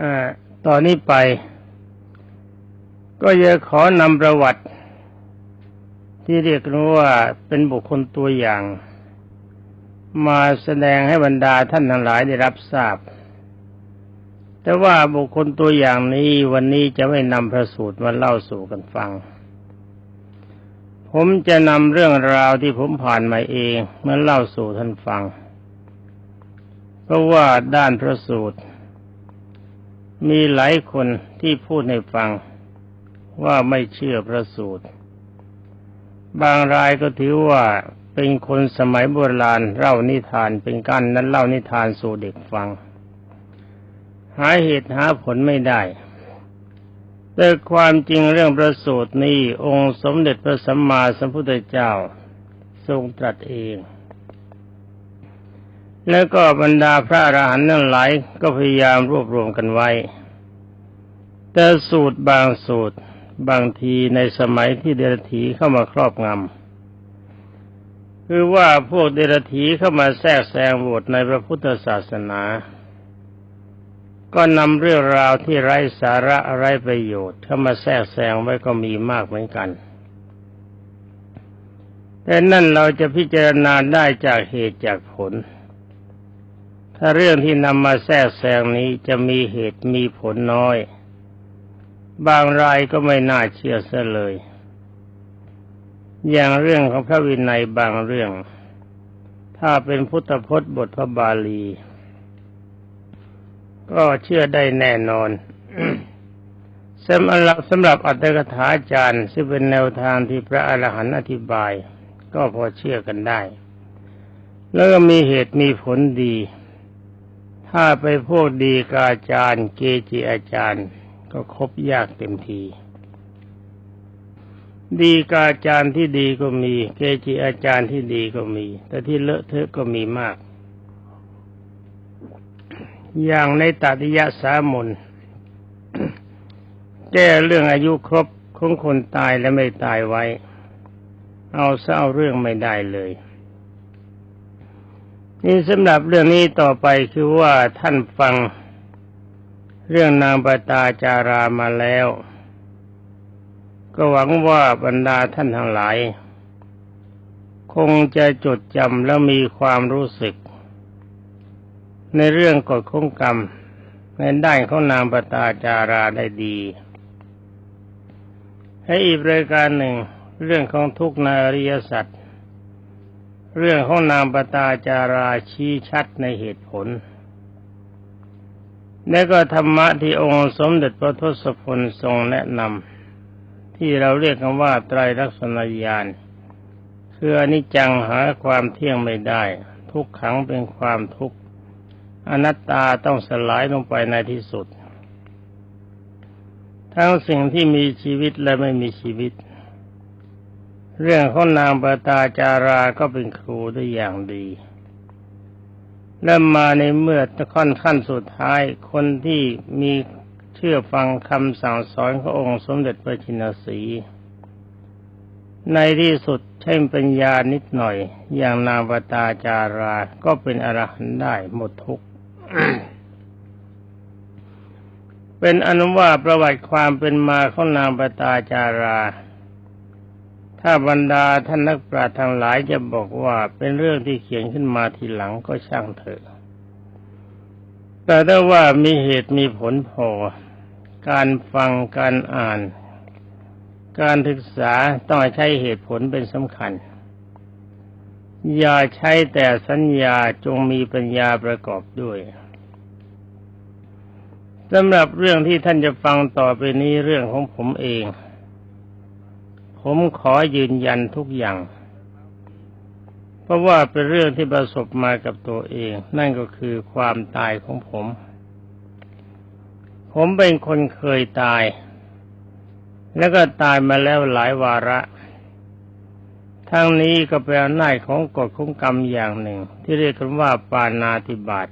อ่าตอนนี้ไป ก็จะขอนำประวัติ ที่เรียกกันว่าเป็นบุคคลตัวอย่าง มาแสดงให้บรรดาท่านทั้งหลายได้รับทราบ แต่ว่าบุคคลตัวอย่างนี้วันนี้จะไม่นำพระสูตรมาเล่าสู่กันฟัง ผมจะนำเรื่องราวที่ผมผ่านมาเองมาเล่าสู่ท่านฟัง เพราะว่าด้านพระสูตร มีหลายคนที่พูดให้ฟังว่าไม่เชื่อพระสูตร บางรายก็ถือว่าเป็นคนสมัยโบราณเล่านิทานเป็นการนั้นเล่านิทานสู่เด็กฟัง หาเหตุหาผลไม่ได้แต่ความจริงเรื่องประสูตรนี้องค์สมเด็จพระสัมมาสัมพุทธเจ้าทรงตรัสเอง แล้วก็บรรดาพระอรหันต์นั่นหลายก็พยายามรวบรวมกันไว้ แต่สูตรบางสูตรบางทีในสมัยที่เดรธีเข้ามาครอบงำคือว่าพวกเดรธีเข้ามาแทรกแซงโหวตในพระพุทธศาสนา ก็นำเรื่องราวที่ไร้สาระไร้ประโยชน์เข้ามาแทรกแซงไว้ก็มีมากเหมือนกันแต่นั่นเราจะพิจารณาได้จากเหตุจากผล ถ้าเรื่องที่นำมาแทรกแซงนี้จะมีเหตุมีผลน้อย บางรายก็ไม่น่าเชื่อเสียเลย อย่างเรื่องของพระวินัยบางเรื่อง ถ้าเป็นพุทธพจน์บทพระบาลี ก็เชื่อได้แน่นอนสำหรับสำหรับอัตถกถาจารย์ซึ่งเป็นแนวทางที่พระอรหันต์อธิบาย ก็พอเชื่อกันได้ แล้วก็มีเหตุมีผลดี ถ้าไปพวกดีกาจารย์ เกจิอาจารย์ ก็คบยากเต็มที ดีกาอาจารย์ที่ดีก็มี เกจิอาจารย์ที่ดีก็มี แต่ที่เลอะเทอะก็มีมาก อย่างในตัติยะสามนแก้เรื่องอายุครบของคนตายและไม่ตายไว้ เอาเศร้าเรื่องไม่ได้เลย นี่สำหรับเรื่องนี้ต่อไปคือว่าท่านฟัง เรื่องนางปตาจารามาแล้ว ก็หวังว่าบรรดาท่านทั้งหลาย คงจะจดจำและมีความรู้สึก ในเรื่องกฎของกรรม ในด้านของนางปตาจาราได้ดีให้อีกรายการหนึ่ง เรื่องของทุกนาริยสัตว์เรื่องของนางปตาจาราชี้ชัดในเหตุผล และก็ธรรมะที่องค์สมเด็จพระทศพลทรงแนะนำที่เราเรียกกันว่าไตรลักษณญาณคืออนิจจังหาความเที่ยงไม่ได้ ทุกขังเป็นความทุกข์อนัตตาต้องสลายลงไปในที่สุด ทั้งสิ่งที่มีชีวิตและไม่มีชีวิต เรื่องของนางปตาจาราก็เป็นครูได้อย่างดี และมาในเมื่อขั้นขั้นสุดท้ายคนที่มีเชื่อฟังคำสั่งสอนขององค์สมเด็จพระชินสีในที่สุดใช้ปัญญานิดหน่อย อย่างนาวตาจาราก็เป็นอรหันต์ได้หมดทุกเป็นอนุว่าประวัติความเป็นมาของนางปตาจารา ถ้าบรรดาท่านนักปราชญ์ทั้งหลายจะบอกว่าเป็นเรื่องที่เขียนขึ้นมาทีหลังก็ช่างเถอะ แต่ถ้าว่ามีเหตุมีผลพอ การฟังการอ่าน การศึกษาต้องใช้เหตุผลเป็นสำคัญ อย่าใช้แต่สัญญาจงมีปัญญาประกอบด้วยสำหรับเรื่องที่ท่านจะฟังต่อไปนี้เรื่องของผมเอง ผมขอยืนยันทุกอย่าง เพราะว่าเป็นเรื่องที่ประสบมากับตัวเอง นั่นก็คือความตายของผม ผมเป็นคนเคยตาย แล้วก็ตายมาแล้วหลายวาระทั้งนี้ก็เป็นอำนาจของกฎของกรรมอย่างหนึ่ง ที่เรียกกันว่าปานาติบาต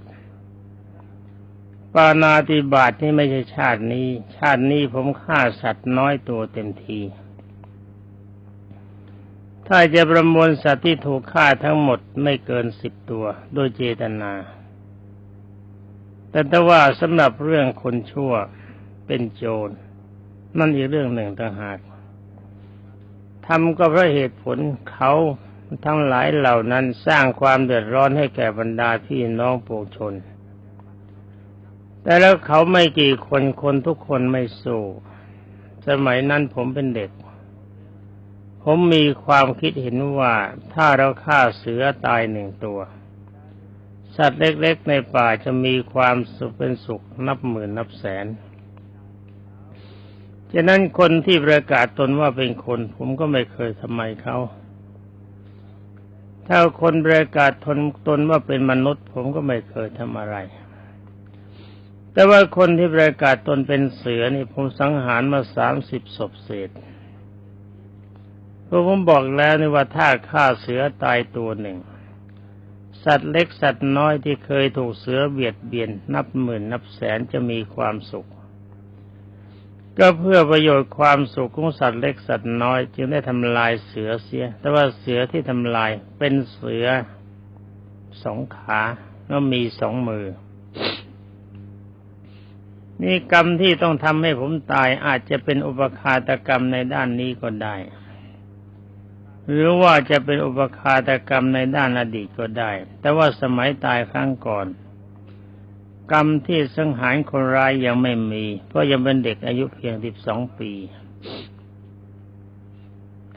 ปานาติบาตนี่ไม่ใช่ชาตินี้ ชาตินี้ผมฆ่าสัตว์น้อยตัวเต็มที ถ้าจะประมวลสัตว์ที่ถูกฆ่าทั้งหมดไม่เกินสิบตัวโดยเจตนา แต่ถ้าว่าสำหรับเรื่องคนชั่วเป็นโจร นั่นอีกเรื่องหนึ่งต่างหากทำก็เพราะเหตุผลเขาทั้งหลายเหล่านั้นสร้างความเดือดร้อนให้แก่บรรดาพี่น้องปวงชน แต่แล้วเขาไม่กี่คนคนทุกคนไม่สู้ สมัยนั้นผมเป็นเด็ก ผมมีความคิดเห็นว่าถ้าเราฆ่าเสือตายหนึ่งตัว สัตว์เล็กๆในป่าจะมีความสุขเป็นสุขนับหมื่นนับแสนฉะนั้นคนที่ประกาศตนว่าเป็นคน ผมก็ไม่เคยทำไมเขาถ้าคนประกาศทนตนว่าเป็นมนุษย์ ผมก็ไม่เคยทำอะไร แต่ว่าคนที่ประกาศตนเป็นเสือนี่ผมสังหารมาสามสิบศพเศษ เพราะผมบอกแล้วนี่ว่าถ้าฆ่าเสือตายตัวหนึ่ง สัตว์เล็กสัตว์น้อยที่เคยถูกเสือเบียดเบียน นับหมื่นนับแสนจะมีความสุข ก็เพื่อประโยชน์ความสุขของสัตว์เล็กสัตว์น้อย จึงได้ทำลายเสือเสีย แต่ว่าเสือที่ทำลายเป็นเสือสองขาแล้วมีสองมือนี่กรรมที่ต้องทำให้ผมตายอาจจะเป็นอุปคาตกรรมในด้านนี้ก็ได้ หรือว่าจะเป็นอุปคาตกรรมในด้านอดีตก็ได้ แต่ว่าสมัยตายครั้งก่อน กรรมที่สังหารคนร้ายยังไม่มี เพราะยังเป็นเด็กอายุเพียงสิบสองปี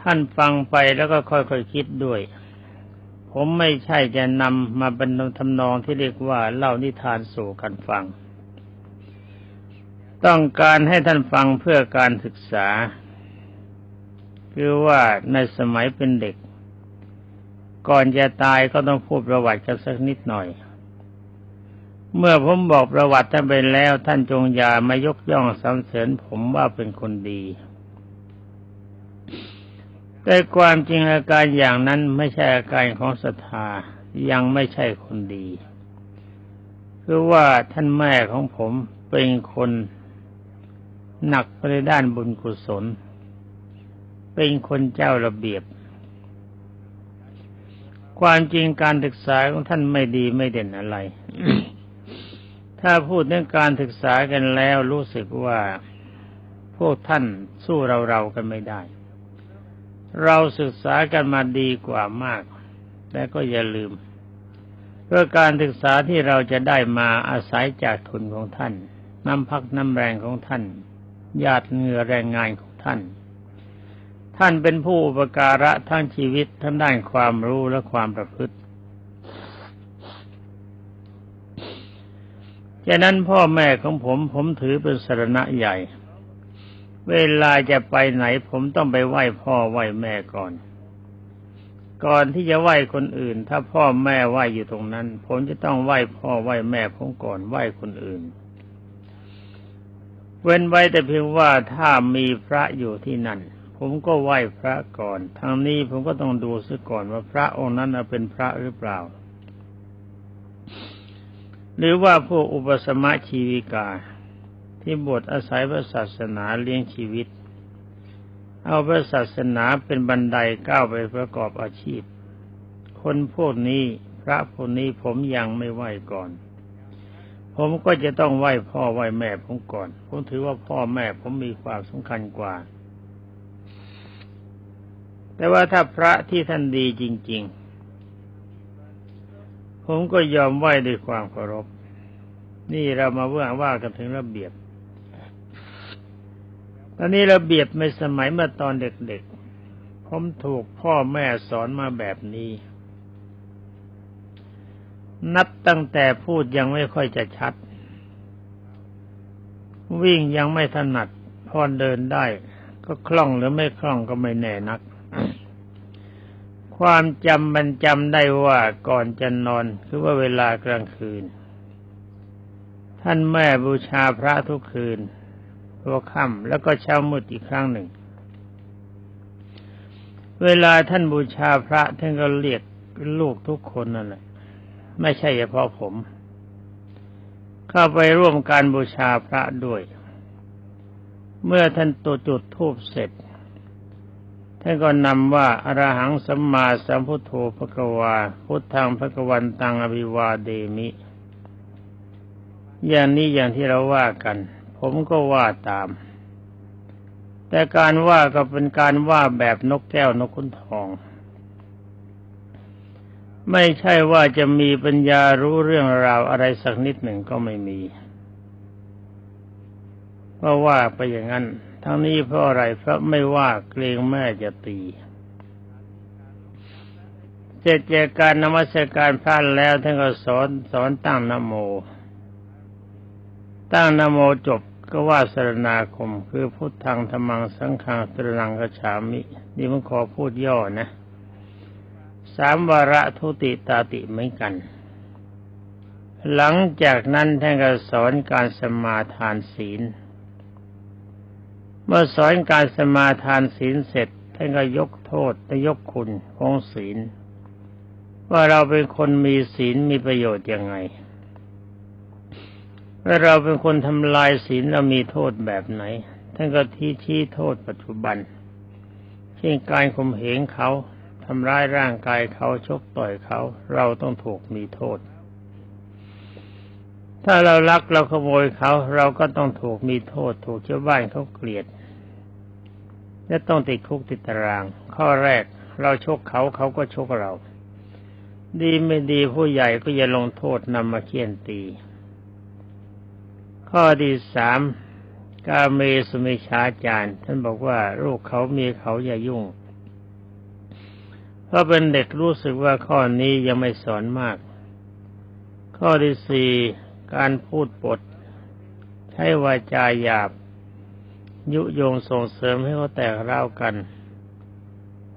ท่านฟังไปแล้วก็ค่อยๆคคิดด้วย ผมไม่ใช่จะนำมาบรรทำนองที่เรียกว่าเล่านิทานสู่กันฟัง ต้องการให้ท่านฟังเพื่อการศึกษา คือว่าในสมัยเป็นเด็ก ก่อนจะตายก็ต้องพูดประวัติกันสักนิดหน่อย เมื่อผมบอกประวัติท่านไปแล้ว ท่านจงอย่ามายกย่องสรรเสริญผมว่าเป็นคนดี แต่ความจริงอาการอย่างนั้นไม่ใช่อาการของศรัทธายังไม่ใช่คนดีคือว่าท่านแม่ของผมเป็นคนหนักไปในด้านบุญกุศล เป็นคนเจ้าระเบียบ ความจริงการศึกษาของท่านไม่ดีไม่เด่นอะไร ถ้าพูดเรื่องการศึกษากันแล้วรู้สึกว่าพวกท่านสู้เราเรากันไม่ได้ เราศึกษากันมาดีกว่ามาก แต่ก็อย่าลืมเพื่อการศึกษาที่เราจะได้มาอาศัยจากทุนของท่าน น้ำพักน้ำแรงของท่าน ญาติเหงื่อแรงงานของท่าน ท่านเป็นผู้อุปการะทั้งชีวิตทั้งด้านความรู้และความประพฤติฉะนั้นพ่อแม่ของผมผมถือเป็นสรณะใหญ่ เวลาจะไปไหนผมต้องไปไหว้พ่อไหว้แม่ก่อน ก่อนที่จะไหว้คนอื่น ถ้าพ่อแม่ไหว้อยู่ตรงนั้น ผมจะต้องไหว้พ่อไหว้แม่ผมก่อนไหว้คนอื่น เว้นไว้แต่เพียงว่าถ้ามีพระอยู่ที่นั่น ผมก็ไหว้พระก่อน ทางนี้ผมก็ต้องดูซะก่อนว่าพระองค์นั้นเป็นพระหรือเปล่า หรือว่าพวกอุปสมะชีวิกา ที่บวชอาศัยพระศาสนาเลี้ยงชีวิต เอาพระศาสนาเป็นบันไดก้าวไปประกอบอาชีพ คนพวกนี้พระพวกนี้ผมยังไม่ไหว้ก่อน ผมก็จะต้องไหว้พ่อไหว้แม่ผมก่อน ผมถือว่าพ่อแม่ผมมีความสำคัญกว่า แต่ว่าถ้าพระที่ท่านดีจริง ๆ ผมก็ยอมไหว้ด้วยความเคารพ นี่เรามาว่าว่ากันถึงระเบียบ ตอนนี้ระเบียบในสมัยเมื่อตอนเด็กๆ ผมถูกพ่อแม่สอนมาแบบนี้ นับตั้งแต่พูดยังไม่ค่อยจะชัด วิ่งยังไม่ถนัดพอเดินได้ ก็คล่องหรือไม่คล่องก็ไม่แน่นัก ความจำมันจำได้ว่าก่อนจะนอนคือว่าเวลากลางคืน ท่านแม่บูชาพระทุกคืนหัวค่ำแล้วก็เช้ามืดอีกครั้งหนึ่ง เวลาท่านบูชาพระท่านก็เรียกลูกทุกคนนั่นแหละไม่ใช่เฉพาะผม เข้าไปร่วมการบูชาพระด้วย เมื่อท่านตัวจุดทูบเสร็จ ท่านก็นำว่าอรหังสัมมาสัมพุทโธภควา พุทธังภควันตังอภิวาเดมิ อย่างนี้อย่างที่เราว่ากัน ผมก็ว่าตาม แต่การว่าก็เป็นการว่าแบบนกแก้วนกขุนทอง ไม่ใช่ว่าจะมีปัญญารู้เรื่องราวอะไรสักนิดหนึ่งก็ไม่มีเพราะว่าไปอย่างนั้น ทั้งนี้เพราะอะไรเพราะไม่ว่าเกรงแม่จะตีเสร็จจากการนมัสการพระแล้วท่านก็สอนสอนตั้งนโม ตั้งนโมจบก็ว่าสรณาคม คือพุทธังธรรมังสังฆังสรนังกฉามิ นี่มันขอพูดย่อนะสามวาระทุติตาติเหมือนกัน หลังจากนั้นท่านก็สอนการสมาทานศีล เมื่อสอนการสมาทานศีลเสร็จท่านก็ยกโทษและยกคุณของศีล ว่าเราเป็นคนมีศีลมีประโยชน์ยังไงว่าเราเป็นคนทำลายศีลเรามีโทษแบบไหน ท่านก็ที่ชี้โทษปัจจุบัน เช่นการข่มเหงเขาทำร้ายร่างกายเขาชกต่อยเขา เราต้องถูกมีโทษ ถ้าเราลักเราขโมยเขา เราก็ต้องถูกมีโทษ ถูกชาวบ้านเขาเกลียด และต้องติดคุกติดตาราง ข้อแรกเราชกเขาเขาก็ชกเรา ดีไม่ดีผู้ใหญ่ก็จะลงโทษนำมาเคี่ยนตี ข้อที่สามกาเมสุมิชาจารย์ท่านบอกว่าลูกเขามีเขาอย่ายุ่ง เพราะเป็นเด็กรู้สึกว่าข้อนี้ยังไม่สอนมาก ข้อที่สี่ การพูดปด ใช้วาจาหยาบ ยุยงส่งเสริมให้เขาแตกเล่ากัน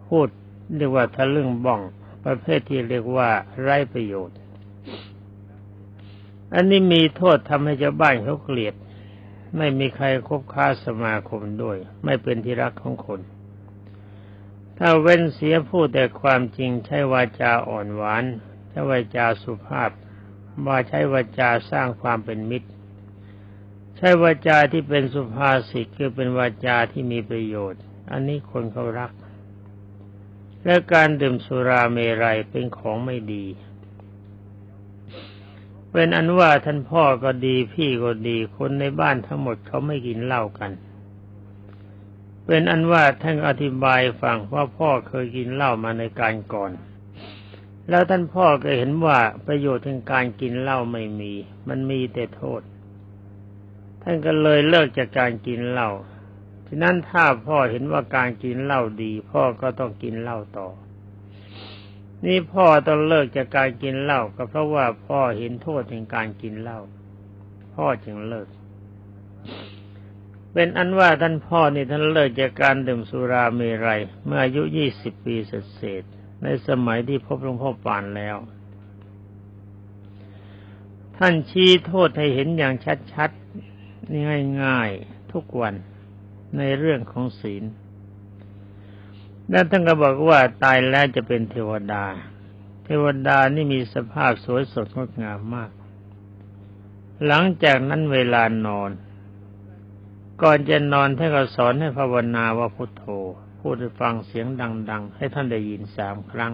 พูดเรียกว่าทะลึ่งบ้อง ประเภทที่เรียกว่าไร้ประโยชน์ อันนี้มีโทษทำให้ชาวบ้านเขาเกลียด ไม่มีใครคบค้าสมาคมด้วย ไม่เป็นที่รักของคนถ้าเว้นเสียพูดแต่ความจริงใช้วาจาอ่อนหวานใช้วาจาสุภาพ ว่าใช้วาจาสร้างความเป็นมิตร ใช้วาจาที่เป็นสุภาษิตคือเป็นวาจาที่มีประโยชน์ อันนี้คนเขารัก และการดื่มสุราเมรัยเป็นของไม่ดี เป็นอันว่าท่านพ่อก็ดีพี่ก็ดีคนในบ้านทั้งหมดเขาไม่กินเหล้ากันเป็นอันว่าท่านอธิบายฟังว่าพ่อเคยกินเหล้ามาในการก่อน แล้วท่านพ่อก็เห็นว่าประโยชน์ทางการกินเหล้าไม่มี มันมีแต่โทษ ท่านก็เลยเลิกจากการกินเหล้าฉะนั้นถ้าพ่อเห็นว่าการกินเหล้าดี พ่อก็ต้องกินเหล้าต่อ นี่พ่อต้องเลิกจากการกินเหล้าก็เพราะว่าพ่อเห็นโทษในการกินเหล้าพ่อจึงเลิก เป็นอันว่าท่านพ่อนี่ท่านเลิกจากการดื่มสุราเมรัยเมื่ออายุยี่สิบปีเศษ ในสมัยที่พบหลวงพ่อปานแล้ว ท่านชี้โทษให้เห็นอย่างชัดๆง่ายๆ ทุกวันในเรื่องของศีล และท่านก็บอกว่าตายแล้วจะเป็นเทวดา เทวดานี่มีสภาพสวยสดงดงามมาก หลังจากนั้นเวลานอน ก่อนจะนอนท่านก็สอนให้ภาวนาว่าพุทโธ พูดให้ฟังเสียงดัง ๆ ให้ท่านได้ยินสามครั้ง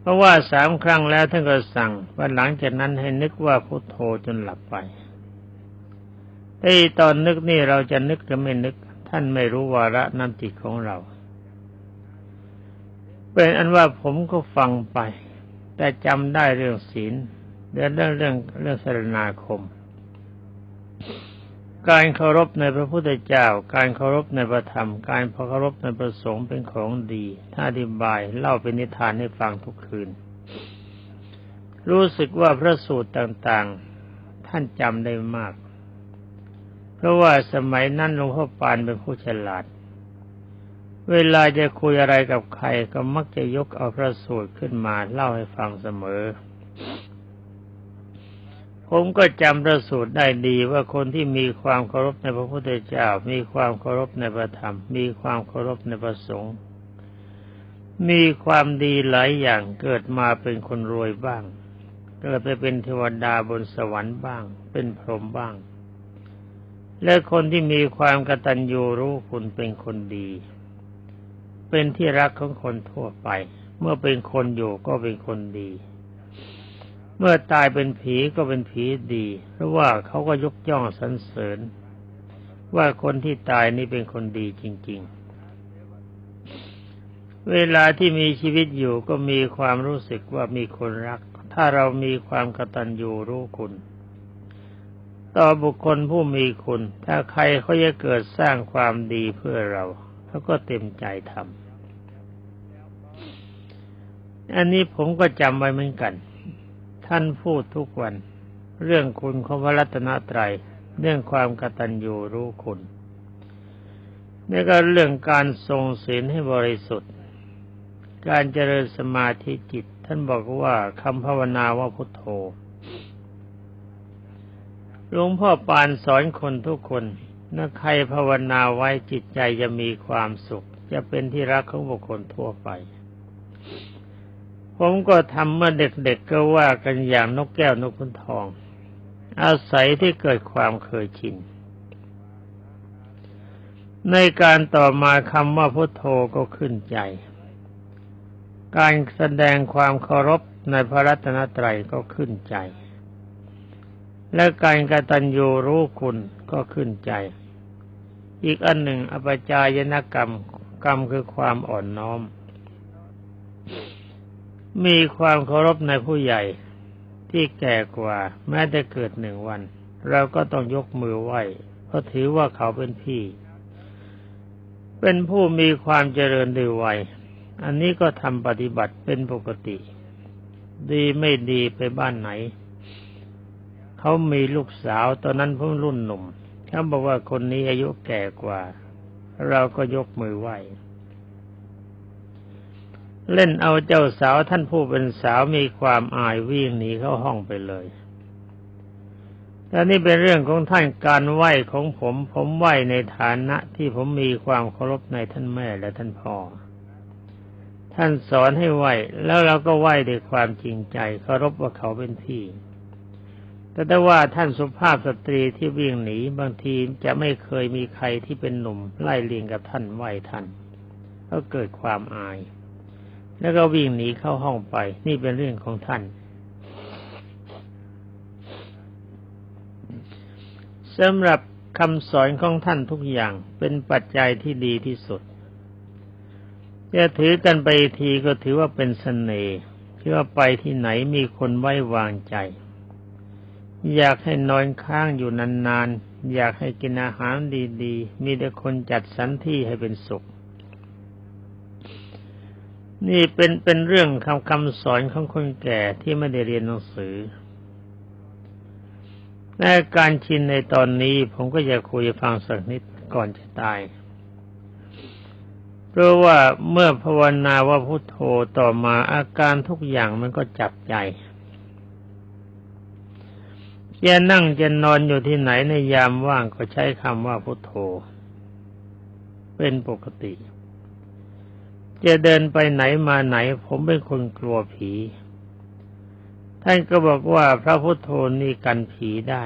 เพราะว่าสามครั้งแล้วท่านก็สั่งว่าหลังจากนั้นให้นึกว่าพุทโธจนหลับไปไอ้ตอนนึกนี่เราจะนึกหรือไม่นึก ท่านไม่รู้วาระน้ำจิตของเรา เป็นอันว่าผมก็ฟังไป แต่จำได้เรื่องศีลเรื่องเรื่องเรื่องเรื่องสรณาคม การเคารพในพระพุทธเจ้า การเคารพในพระธรรม การเคารพในประสงค์เป็นของดี ถ้าอธิบายเล่าเป็นนิทานให้ฟังทุกคืน รู้สึกว่าพระสูตรต่างๆ ท่านจำได้มาก เพราะว่าสมัยนั้นหลวงพ่อปานเป็นผู้ฉลาด เวลาจะคุยอะไรกับใครก็มักจะยกเอาพระสูตรขึ้นมาเล่าให้ฟังเสมอ ผมก็จำพระสูตรได้ดีว่าคนที่มีความเคารพในพระพุทธเจ้า มีความเคารพในพระธรรม มีความเคารพในพระสงฆ์มีความดีหลายอย่างเกิดมาเป็นคนรวยบ้าง เกิดไปเป็นเทวดาบนสวรรค์บ้าง เป็นพรหมบ้าง และคนที่มีความกตัญญูรู้คุณเป็นคนดี เป็นที่รักของคนทั่วไป เมื่อเป็นคนอยู่ก็เป็นคนดี เมื่อตายเป็นผีก็เป็นผีดี เพราะว่าเขาก็ยกย่องสรรเสริญ ว่าคนที่ตายนี่เป็นคนดีจริง ๆ เวลาที่มีชีวิตอยู่ก็มีความรู้สึกว่ามีคนรัก ถ้าเรามีความกตัญญูรู้คุณ ต่อบุคคลผู้มีคุณ ถ้าใครเขาจะเกิดสร้างความดีเพื่อเราเขาก็เต็มใจทำอันนี้ผมก็จำไว้เหมือนกัน ท่านพูดทุกวัน เรื่องคุณของพระรัตนตรัยเรื่องความกตัญญูรู้คุณนี่ก็เรื่องการทรงศีลให้บริสุทธิ์ การเจริญสมาธิจิต ท่านบอกว่าคำภาวนาว่าพุทโธหลวงพ่อปานสอนคนทุกคนถ้าใครภาวนาไว้จิตใจจะมีความสุข จะเป็นที่รักของบุคคลทั่วไป ผมก็ทำเมื่อเด็กๆก็ว่ากันอย่างนกแก้วนกขุนทอง อาศัยที่เกิดความเคยชิน ในการต่อมาคำว่าพุทโธก็ขึ้นใจ การแสดงความเคารพในพระรัตนตรัยก็ขึ้นใจ และการกตัญญูรู้คุณก็ขึ้นใจ อีกอันหนึ่งอปจายนกรรมกรรมคือความอ่อนน้อม มีความเคารพในผู้ใหญ่ที่แก่กว่า แม้แต่เกิดหนึ่งวัน เราก็ต้องยกมือไหว้เพราะถือว่าเขาเป็นพี่ เป็นผู้มีความเจริญดีวัย อันนี้ก็ทำปฏิบัติเป็นปกติ ดีไม่ดีไปบ้านไหน เขามีลูกสาวตอนนั้นเพิ่งรุ่นหนุ่มเขาบอกว่าคนนี้อายุแก่กว่า เราก็ยกมือไหว้ เล่นเอาเจ้าสาวท่านผู้เป็นสาวมีความอายวิ่งหนีเข้าห้องไปเลยแต่นี่เป็นเรื่องของท่านการไหวของผม ผมไหวในฐานะที่ผมมีความเคารพในท่านแม่และท่านพ่อ ท่านสอนให้ไหวแล้วเราก็ไหวด้วยความจริงใจเคารพว่าเขาเป็นพี่แต่ถ้าว่าท่านสุภาพสตรีที่วิ่งหนีบางทีจะไม่เคยมีใครที่เป็นหนุ่มไล่เลียงกับท่านไหวท่านก็เกิดความอาย แล้วก็วิ่งหนีเข้าห้องไป นี่เป็นเรื่องของท่านสำหรับคำสอนของท่านทุกอย่างเป็นปัจจัยที่ดีที่สุดจะถือกันไปทีก็ถือว่าเป็นสเสน่ห์ที่ว่าไปที่ไหนมีคนไว้วางใจ อยากให้นอนค้างอยู่นานๆ อยากให้กินอาหารดีๆ มีแต่คนจัดสรรที่ให้เป็นสุข นี่เป็นเป็นเรื่องคำคำสอนของคนแก่ที่ไม่ได้เรียนหนังสือในการชินในตอนนี้ผมก็จะคุยฟังสักนิดก่อนจะตาย เพราะว่าเมื่อภาวนาว่าพุโทโธต่อมาอาการทุกอย่างมันก็จับใจจะนั่งจะนอนอยู่ที่ไหนในยามว่างก็ใช้คำว่าพุโทโธ เป็นปกติ จะเดินไปไหนมาไหน ผมเป็นคนกลัวผี ท่านก็บอกว่าพระพุทโธนี่กันผีได้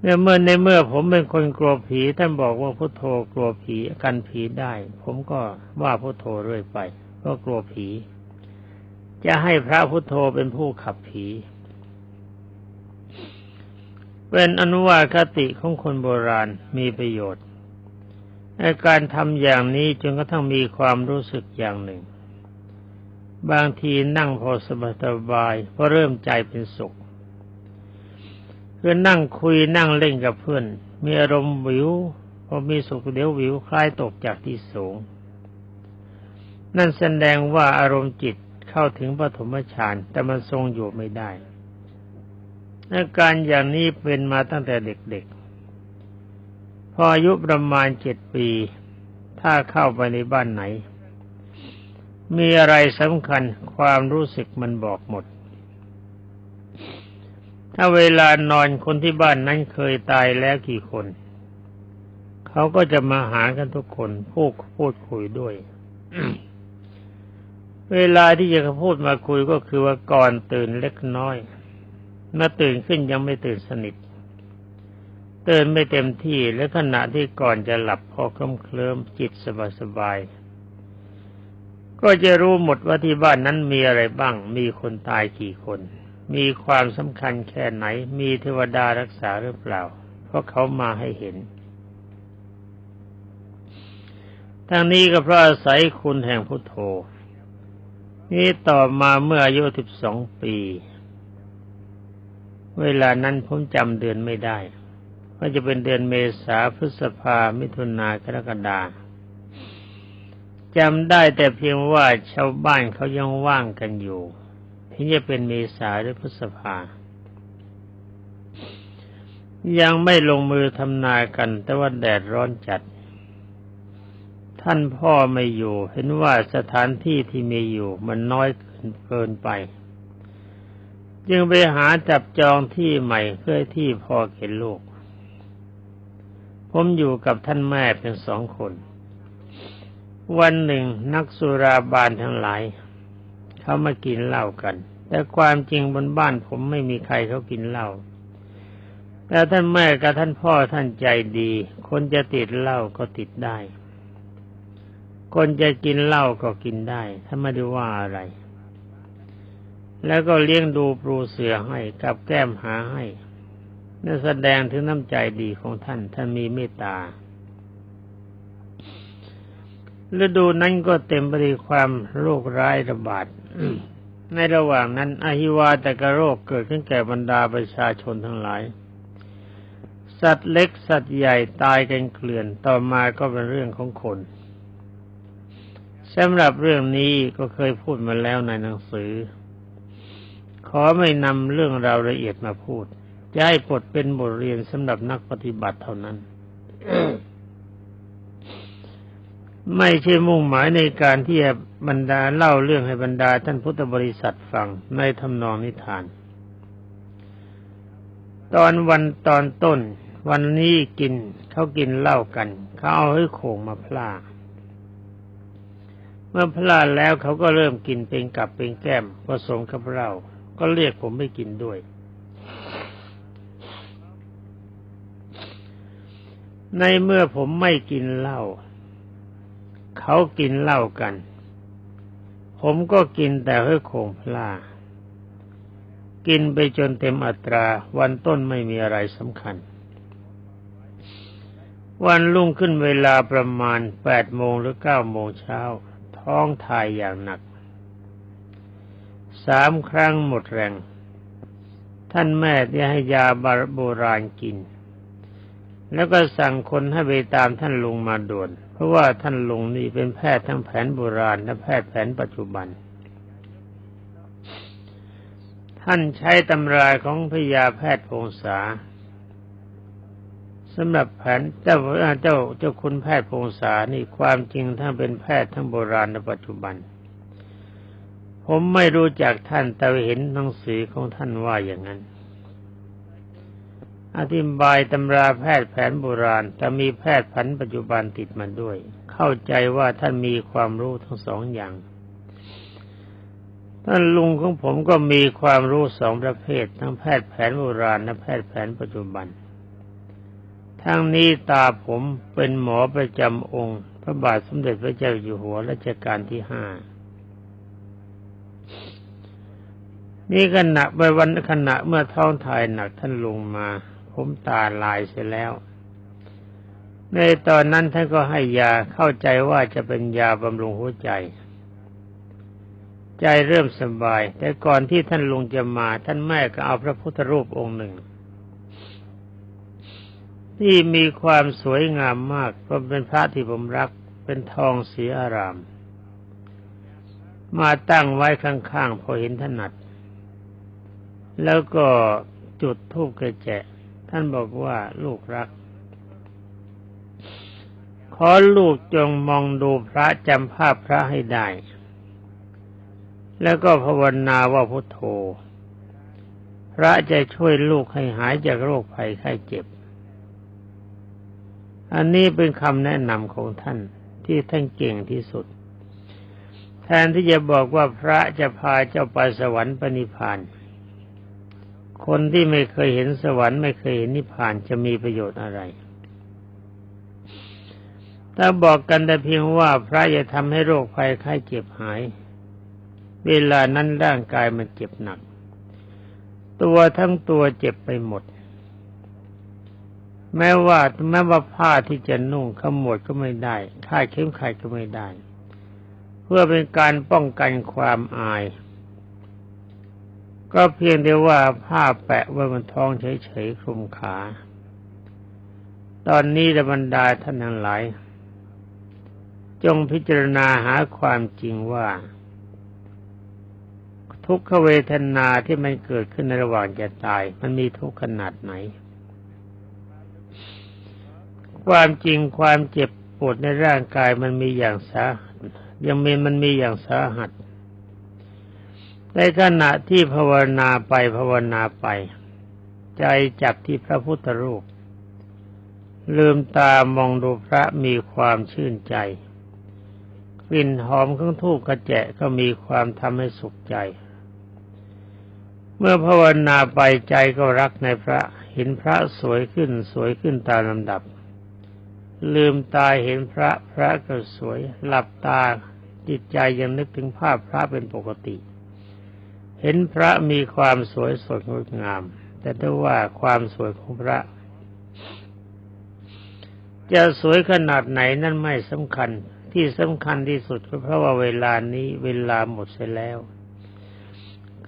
เนี่ยเมื่อในเมื่อผมเป็นคนกลัวผี ท่านบอกว่าพุทโธกลัวผีกันผีได้ ผมก็ว่าพุทโธเรื่อยไป ก็กลัวผี จะให้พระพุทโธเป็นผู้ขับผีเป็นอนุวาคติของคนโบราณมีประโยชน์ การทำอย่างนี้จนกระทั่งมีความรู้สึกอย่างหนึ่ง บางทีนั่งพอสบายสบายพอเริ่มใจเป็นสุขคือนั่งคุยนั่งเล่นกับเพื่อน มีอารมณ์วิวพอมีสุขเดี๋ยววิวคล้ายตกจากที่สูง นั่นแสดงว่าอารมณ์จิตเข้าถึงปฐมฌานแต่มันทรงอยู่ไม่ได้อาการอย่างนี้เป็นมาตั้งแต่เด็ก พออายุประมาณเจ็ดปี ถ้าเข้าไปในบ้านไหน มีอะไรสำคัญความรู้สึกมันบอกหมด ถ้าเวลานอนคนที่บ้านนั้นเคยตายแล้วกี่คน เขาก็จะมาหากันทุกคนพูดพูดคุยด้วย เวลาที่จะพูดมาคุยก็คือว่าก่อนตื่นเล็กน้อยเมื่อตื่นขึ้นยังไม่ตื่นสนิท ตื่นไม่เต็มที่และขณะที่ก่อนจะหลับพอเคลิ้มเคลิ้มจิตสบายสบายก็จะรู้หมดว่าที่บ้านนั้นมีอะไรบ้าง มีคนตายกี่คน มีความสำคัญแค่ไหน มีเทวดารักษาหรือเปล่า เพราะเขามาให้เห็นทั้งนี้ก็เพราะอาศัยคุณแห่งพุทโธ นี่ต่อมาเมื่ออายุสิบสองปี เวลานั้นผมจำเดือนไม่ได้ ว่าจะเป็นเดือนเมษาพฤษภามิถุนากรกฎาจำได้แต่เพียงว่าชาวบ้านเขายังว่างกันอยู่ถึงจะเป็นเมษาหรือพฤษภา ยังไม่ลงมือทำนากัน แต่ว่าแดดร้อนจัด ท่านพ่อไม่อยู่ เห็นว่าสถานที่ที่มีอยู่มันน้อยเกินไป จึงไปหาจับจองที่ใหม่เพื่อที่พ่อเข็นลูก ผมอยู่กับท่านแม่เพียงสองคน วันหนึ่งนักสุราบานทั้งหลาย เขามากินเหล้ากัน แต่ความจริงบนบ้านผมไม่มีใครเขากินเหล้าแต่ท่านแม่กับท่านพ่อท่านใจดี คนจะติดเหล้าก็ติดได้ คนจะกินเหล้าก็กินได้ถ้าไม่ได้ว่าอะไร แล้วก็เลี้ยงดูปลูเสือให้กับแก้มหาให้ นั่แสดงถึงน้ำใจดีของท่าน ท่านมีเมตตาฤดูนั้นก็เต็มไปด้วยความโรคร้ายระบาด ในระหว่างนั้นอหิวาตกโรคเกิดขึ้นแก่บรรดาประชาชนทั้งหลาย สัตว์เล็กสัตว์ใหญ่ตายกันเกลื่อน ต่อมาก็เป็นเรื่องของคนสำหรับเรื่องนี้ก็เคยพูดมาแล้วในหนังสือ ขอไม่นำเรื่องราวละเอียดมาพูด จะให้บทเป็นบทเรียนสำหรับนักปฏิบัติเท่านั้น ไม่ใช่มุ่งหมายในการที่บรรดาเล่าเรื่องให้บรรดาท่านพุทธบริษัทฟังในทำนองนิทาน ตอนวันตอนต้น วันนี้กินเขากินเหล้ากัน เขาเอาให้โขงมาพลาเมื่อพลาดแล้วเขาก็เริ่มกินเป็นกับเป็นแก้มผสมกับเราก็เรียกผมไม่กินด้วย ในเมื่อผมไม่กินเหล้าเขากินเหล้ากัน ผมก็กินแต่เฮ้ยโคงพลากินไปจนเต็มอัตราวันต้นไม่มีอะไรสำคัญ วันรุ่งขึ้นเวลาประมาณแปดโมงหรือเก้าโมงเช้า ท้องทายอย่างหนักสามครั้งหมดแรง ท่านแม่ที่ให้ยาบาโบราณกิน แล้วก็สั่งคนให้ไปตามท่านลุงมาด่วน เพราะว่าท่านลุงนี่เป็นแพทย์ทั้งแผนโบราณและแพทย์แผนปัจจุบัน ท่านใช้ตำราของพยาแพทย์พงษาสำหรับแผนเจ้าเจ้าเจ้าคุณแพทย์พงษานี่ความจริงท่านเป็นแพทย์ทั้งโบราณและปัจจุบัน ผมไม่รู้จักท่านแต่เห็นหนังสือของท่านว่าอย่างนั้น อธิบายตำราแพทย์แผนโบราณ แต่มีแพทย์แผนปัจจุบันติดมาด้วย เข้าใจว่าท่านมีความรู้ทั้งสองอย่าง ท่านลุงของผมก็มีความรู้สองประเภท ทั้งแพทย์แผนโบราณและแพทย์แผนปัจจุบัน ทั้งนี้ตาผมเป็นหมอประจำองค์ พระบาทสมเด็จพระเจ้าอยู่หัวรัชกาลที่ห้านี่ขณะไปวันขณะเมื่อท้องถ่ายหนักท่านลงมา ผมตาลายเสียแล้ว ในตอนนั้นท่านก็ให้ยาเข้าใจว่าจะเป็นยาบำรุงหัวใจ ใจเริ่มสบาย แต่ก่อนที่ท่านลุงจะมา ท่านแม่ก็เอาพระพุทธรูปองค์หนึ่ง ที่มีความสวยงามมากเพราะเป็นพระที่ผมรักเป็นทองสีอาราม มาตั้งไว้ข้างๆพอเห็นถนัดแล้วก็จุดทูบกระแจ ท่านบอกว่าลูกรัก ขอลูกจงมองดูพระจำภาพพระให้ได้ แล้วก็ภาวนาว่าพุทโธ พระจะช่วยลูกให้หายจากโรคภัยไข้เจ็บ อันนี้เป็นคำแนะนำของท่านที่ท่านเก่งที่สุด แทนที่จะบอกว่าพระจะพาเจ้าไปสวรรค์ปณิพานธ คนที่ไม่เคยเห็นสวรรค์ไม่เคยเห็นนิพพานจะมีประโยชน์อะไร ถ้าบอกกันแต่เพียงว่าพระจะทำให้โรคภัยไข้เจ็บหาย เวลานั้นร่างกายมันเจ็บหนัก ตัวทั้งตัวเจ็บไปหมด แม้ว่าแม้ว่าผ้าที่จะนุ่งขมวดก็ไม่ได้ค่าเข็มขัดก็ไม่ได้ เพื่อเป็นการป้องกันความอาย ก็เพียงแต่ว่าผ้าแปะไว้บนท้องเฉยๆคลุมขา ตอนนี้ระบรรดาท่านทั้งหลาย จงพิจารณาหาความจริงว่า ทุกขเวทนาที่มันเกิดขึ้นในระหว่างจะตาย มันมีทุกข์ขนาดไหน ความจริงความเจ็บปวดในร่างกายมันมีอย่างสาหัสยังมีมันมีอย่างสาหัส ในขณะที่ภาวนาไปภาวนาไป ใจจับที่พระพุทธรูป ลืมตามองดูพระมีความชื่นใจ กลิ่นหอมของทูบกระแจะก็มีความทำให้สุขใจ เมื่อภาวนาไปใจก็รักในพระเห็นพระสวยขึ้นสวยขึ้นตามลำดับ ลืมตาเห็นพระพระก็สวย หลับตาจิตใจยังนึกถึงภาพพระเป็นปกติเเห็นพระมีความสวยสดงดงาม แต่ถ้าว่าความสวยของพระ จะสวยขนาดไหนนั่นไม่สำคัญ ที่สำคัญที่สุดก็เพราะว่าเวลานี้เวลาหมดเสียแล้ว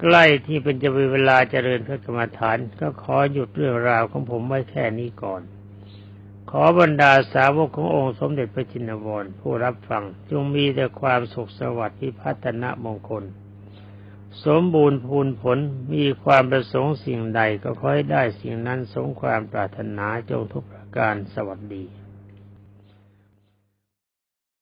ใกล้ที่เป็นจะเป็นเวลาเจริญพระกรรมฐาน ก็ขอหยุดเรื่องราวของผมไว้แค่นี้ก่อนขอบรรดาสาวกขององค์สมเด็จพระจินวรผู้รับฟัง จงมีแต่ความสุขสวัสดิ์พิพัฒนะมงคล สมบูรณ์พูนผลมีความประสงค์สิ่งใดก็ขอให้ได้สิ่งนั้นสมความปรารถนาจงทุกประการสวัสดี